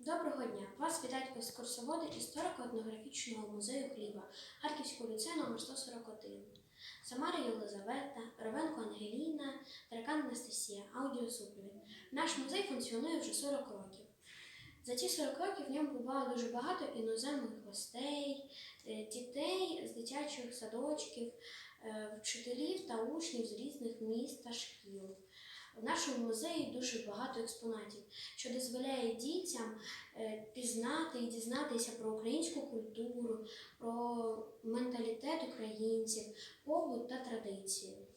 Доброго дня! Вас вітають екскурсоводи історико-етнографічного музею хліба Харківського ліцею номер 141. Самара Єлизавета, Ровенко Ангеліна, Таракан Анастасія, аудіосупровід. Наш музей функціонує вже 40 років. За ці 40 років в ньому бувало дуже багато іноземних гостей, е, дітей з дитячих садочків, е, вчителів та учнів з різних міст та шкіл. В нашому музеї дуже багато експонатів, що дозволяє дітям е, пізнати і дізнатися про українську культуру, про менталітет українців, побут та традиції.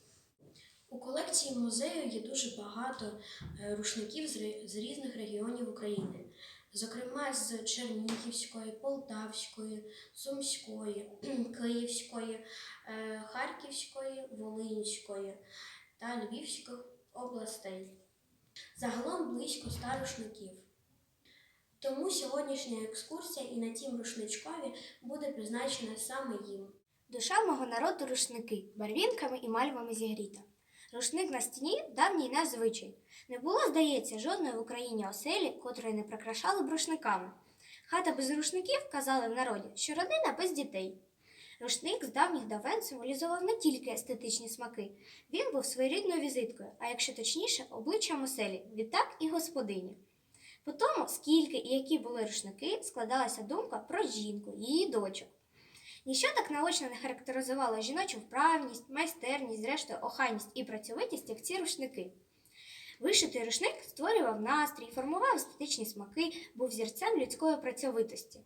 У колекції музею є дуже багато е, рушників з різних регіонів України, зокрема з Чернігівської, Полтавської, Сумської, Київської, е, Харківської, Волинської та Львівських областей. Загалом близько ста рушників. Тому сьогоднішня екскурсія і на тім рушничкові буде призначена саме їм. Душа мого народу рушники, барвінками і мальвами зігріта. Рушник на стіні давній наш. Не було, здається, жодної в Україні оселі, котрої не прикрашали б рушниками. Хата без рушників казали в народі, що родина без дітей. Рушник з давніх давен символізував не тільки естетичні смаки, він був своєрідною візиткою, а якщо точніше, обличчям оселі, відтак і господині. По тому, скільки і які були рушники, складалася думка про жінку, її дочок. Ніщо так наочно не характеризувало жіночу вправність, майстерність, зрештою, охайність і працьовитість, як ці рушники. Вишитий рушник створював настрій, формував естетичні смаки, був зірцем людської працьовитості.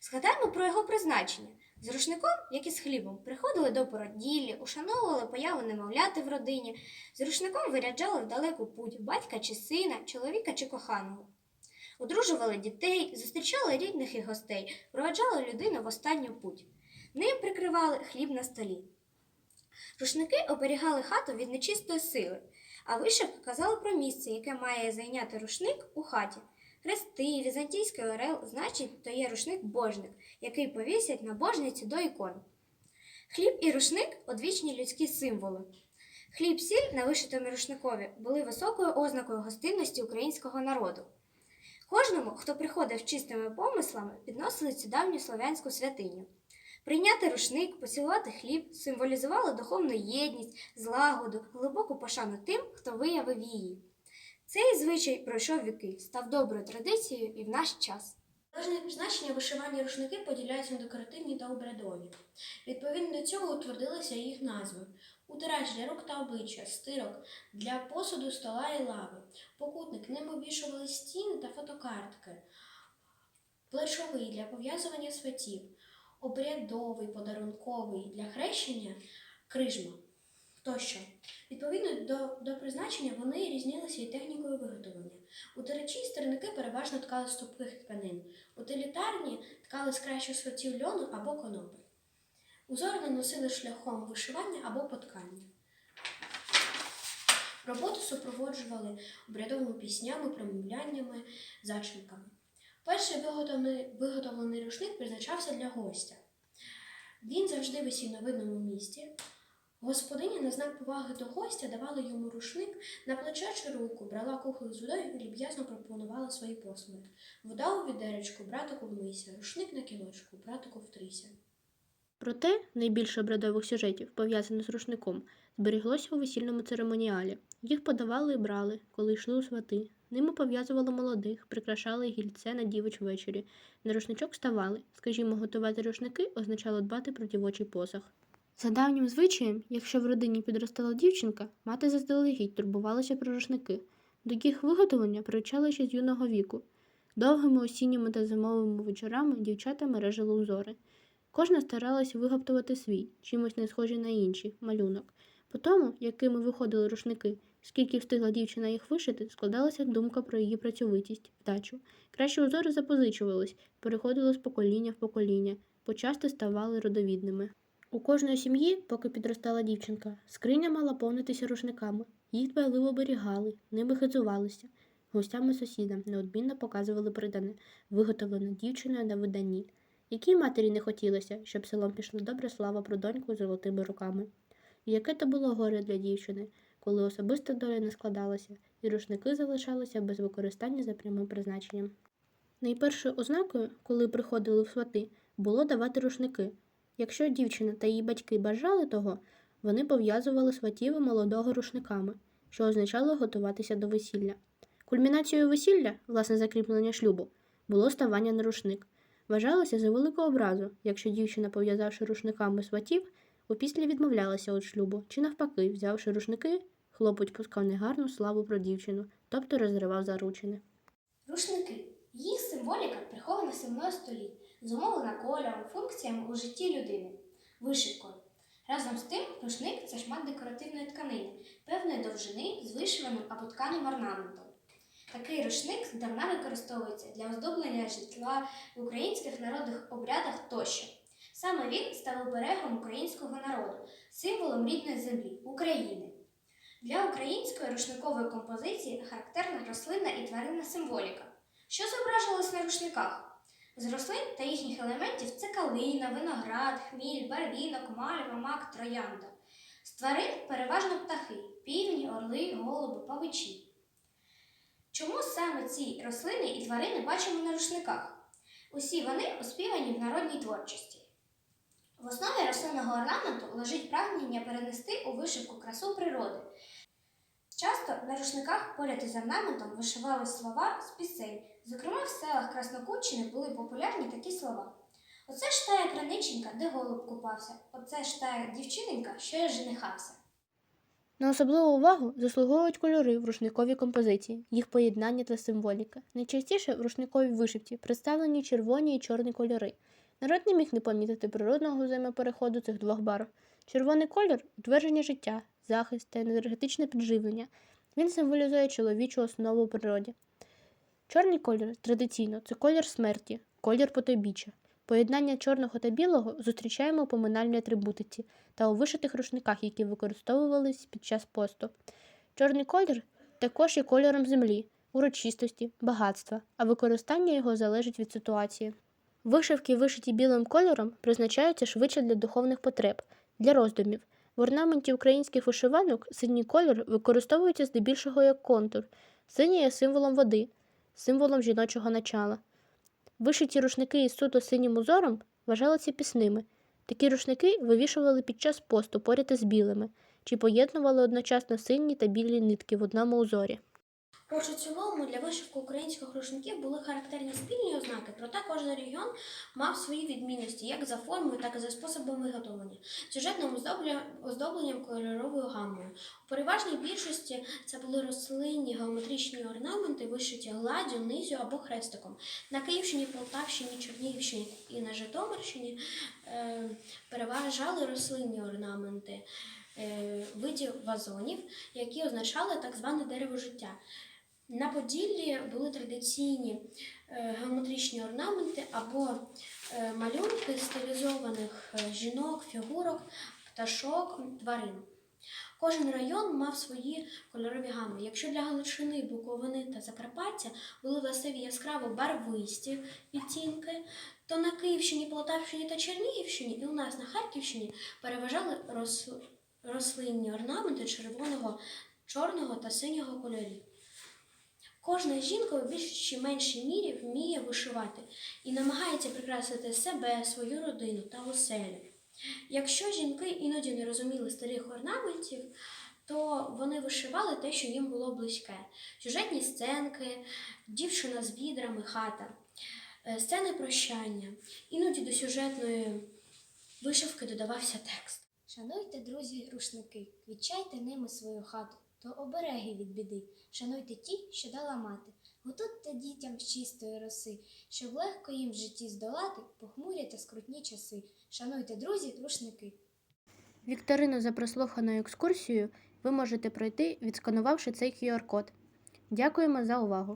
Згадаємо про його призначення. З рушником, як і з хлібом, приходили до породіллі, ушановували появу немовляти в родині, з рушником виряджали в далеку путь батька чи сина, чоловіка чи коханого. Одружували дітей, зустрічали рідних і гостей, проведжали людину в останню путь. Ним прикривали хліб на столі. Рушники оберігали хату від нечистої сили, а вишивка казала про місце, яке має зайняти рушник у хаті. Хрести, візантійський орел, значить, то є рушник-божник, який повісять на божниці до ікон. Хліб і рушник одвічні людські символи. Хліб сіль на вишитому рушникові були високою ознакою гостинності українського народу. Кожному, хто приходив чистими помислами, підносили цю давню слов'янську святиню. Прийняти рушник, поцілувати хліб символізувало духовну єдність, злагоду, глибоку пошану тим, хто виявив її. Цей звичай пройшов віки, став доброю традицією і в наш час. Залежне призначення вишивані рушники поділяються на декоративні та обрядові. Відповідно до цього утвердилися їх назви: утирач для рук та обличчя, стирок для посуду, стола і лави, покутник ним обвішували стіни та фотокартки, плечовий для пов'язування святів, обрядовий, подарунковий для хрещення, крижма тощо. Відповідно до, до призначення вони різнилися і технікою виготовлення. Утирачі і стерники переважно ткали з тупих тканин, утилітарні ткали з кращих сортів льону або конопи. Узори наносили шляхом вишивання або поткання. Роботу супроводжували обрядовими піснями, промовляннями, зачинками. Перший виготовлений, виготовлений рушник призначався для гостя. Він завжди висів на видному місці. Господиня на знак поваги до гостя давала йому рушник на плече чи руку, брала кухоль з водою і люб'язно пропонувала свої послуги. Вода у відеречку, братику вмийся, рушник на кілочку, братику втрися. Проте найбільше обрядових сюжетів, пов'язаних з рушником, зберіглося у весільному церемоніалі. Їх подавали і брали, коли йшли у свати. Ними пов'язували молодих, прикрашали гільце на дівоч ввечері. На рушничок ставали. Скажімо, готувати рушники означало дбати про дівочий посах. За давнім звичаєм, якщо в родині підростала дівчинка, мати заздалегідь турбувалася про рушники. До їх виготовлення привчали ще з юного віку. Довгими осінніми та зимовими вечорами дівчата мережили узори. Кожна старалась вигаптувати свій, чимось не схожий на інші, малюнок. По тому, якими виходили рушники, скільки встигла дівчина їх вишити, складалася думка про її працьовитість, вдачу. Кращі узори запозичувались, переходили з покоління в покоління, почасти ставали родовідними. У кожної сім'ї, поки підростала дівчинка, скриня мала повнитися рушниками. Їх дбайливо оберігали, ними хизувалися. Гостям і сусідам неодмінно показували придане, виготовлене дівчиною на виданні. Якій матері не хотілося, щоб селом пішла добра слава про доньку з золотими руками. І яке то було горе для дівчини, коли особиста доля не складалася, і рушники залишалися без використання за прямим призначенням. Найпершою ознакою, коли приходили в свати, було давати рушники. Якщо дівчина та її батьки бажали того, вони пов'язували сватів молодого рушниками, що означало готуватися до весілля. Кульмінацією весілля, власне закріплення шлюбу, було ставання на рушник. Вважалося за велику образу, якщо дівчина, пов'язавши рушниками сватів, опісля відмовлялася від шлюбу, чи навпаки, взявши рушники, хлопець пускав негарну славу про дівчину, тобто розривав заручини. Рушники. Їх символіка прихована 17 століть, зумовлена кольором, функціями у житті людини, вишивкою. Разом з тим, рушник це шмат декоративної тканини, певної довжини з вишиваним або тканим орнаментом. Такий рушник здавна використовується для оздоблення житла в українських народних обрядах тощо. Саме він став оберегом українського народу, символом рідної землі України. Для української рушникової композиції характерна рослинна і тваринна символіка. Що зображувалось на рушниках? З рослин та їхніх елементів це калина, виноград, хміль, барвінок, мальва, мак, троянда. З тварин переважно птахи півні, орли, голуби, павичі. Чому саме ці рослини і тварини бачимо на рушниках? Усі вони оспівані в народній творчості. В основі рослинного орнаменту лежить прагнення перенести у вишивку красу природи. Часто на рушниках поряд із орнаментом вишивали слова з пісень. Зокрема, в селах Краснокутщини були популярні такі слова. Оце ж тая краниченька, де голуб купався, оце ж тая дівчиненька, що я женихався. На особливу увагу заслуговують кольори в рушниковій композиції, їх поєднання та символіка. Найчастіше в рушниковій вишивці представлені червоні і чорні кольори. Народ не міг не помітити природного взаємопереходу цих двох барв. Червоний колір утвердження життя, захист та енергетичне підживлення. Він символізує чоловічу основу у природі. Чорний колір традиційно це колір смерті, колір потойбіччя. Поєднання чорного та білого зустрічаємо у поминальній атрибутиці та у вишитих рушниках, які використовувались під час посту. Чорний колір також є кольором землі, урочистості, багатства, а використання його залежить від ситуації. Вишивки, вишиті білим кольором, призначаються швидше для духовних потреб, для роздумів. В орнаменті українських вишиванок синій колір використовується здебільшого як контур. Синій є символом води, символом жіночого начала. Вишиті рушники із суто синім узором вважалися пісними. Такі рушники вивішували під час посту поряд із білими, чи поєднували одночасно сині та білі нитки в одному узорі. Хоч у для вишивки українських рушників були характерні спільні ознаки, проте кожен регіон мав свої відмінності як за формою, так і за способом виготовлення, сюжетним оздобленням кольоровою гаммою. У переважній більшості це були рослинні геометричні орнаменти, вишиті гладдю, низю або хрестиком. На Київщині, Полтавщині, Чернігівщині і на Житомирщині е, переважали рослинні орнаменти е, видів вазонів, які означали так зване дерево життя. На Поділлі були традиційні е, геометричні орнаменти або е, малюнки стилізованих е, жінок, фігурок, пташок, тварин. Кожен район мав свої кольорові гами. Якщо для Галичини, Буковини та Закарпаття були властиві яскраво барвисті відтінки, то на Київщині, Полтавщині та Чернігівщині і у нас на Харківщині переважали рос- рослинні орнаменти червоного, чорного та синього кольорів. Кожна жінка у більшій чи меншій мірі вміє вишивати і намагається прикрасити себе, свою родину та оселю. Якщо жінки іноді не розуміли старих орнаментів, то вони вишивали те, що їм було близьке: сюжетні сценки, дівчина з відрами, хата, е, сцени прощання. Іноді до сюжетної вишивки додавався текст. Шануйте, друзі, рушники, відчайте ними свою хату, то обереги від біди. Шануйте ті, що дала мати. Готуйте дітям з чистої роси, щоб легко їм в житті здолати похмурі та скрутні часи. Шануйте, друзі, рушники. Вікторину за прослуханою екскурсією ви можете пройти, відсканувавши цей QR-код. Дякуємо за увагу!